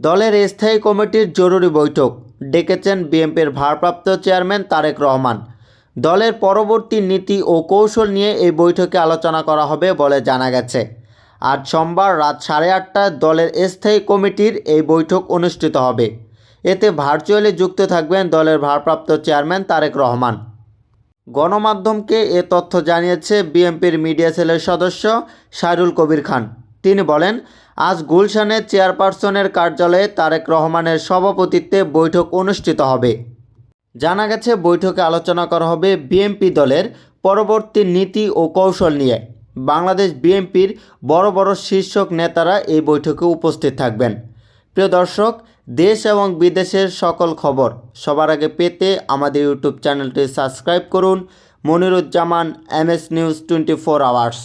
দলের স্থায়ী কমিটির জরুরি বৈঠক, ডেকেছেন বিএনপির ভারপ্রাপ্ত চেয়ারম্যান তারেক রহমান। দলের পরবর্তী নীতি ও কৌশল নিয়ে এই বৈঠকে আলোচনা করা হবে বলে জানা গেছে। আজ সোমবার রাত সাড়ে আটটায় দলের স্থায়ী কমিটির এই বৈঠক অনুষ্ঠিত হবে। এতে ভার্চুয়ালি যুক্ত থাকবেন দলের ভারপ্রাপ্ত চেয়ারম্যান তারেক রহমান। গণমাধ্যমকে এ তথ্য জানিয়েছে বিএনপির মিডিয়া সেলের সদস্য শাহরুল কবির খান। তিনি বলেন, আজ গুলশানে চেয়ারপারসনের কার্যালয়ে তারেক রহমানের সভাপতিত্বে বৈঠক অনুষ্ঠিত হবে। জানা গেছে, বৈঠকে আলোচনা করা হবে বিএনপি দলের পরবর্তী নীতি ও কৌশল নিয়ে। বাংলাদেশ বিএনপির বড় বড় শীর্ষক নেতারা এই বৈঠকে উপস্থিত থাকবেন। প্রিয় দর্শক, দেশ এবং বিদেশের সকল খবর সবার আগে পেতে আমাদের ইউটিউব চ্যানেলটি সাবস্ক্রাইব করুন। Moniruzzaman, M S news twenty four hours.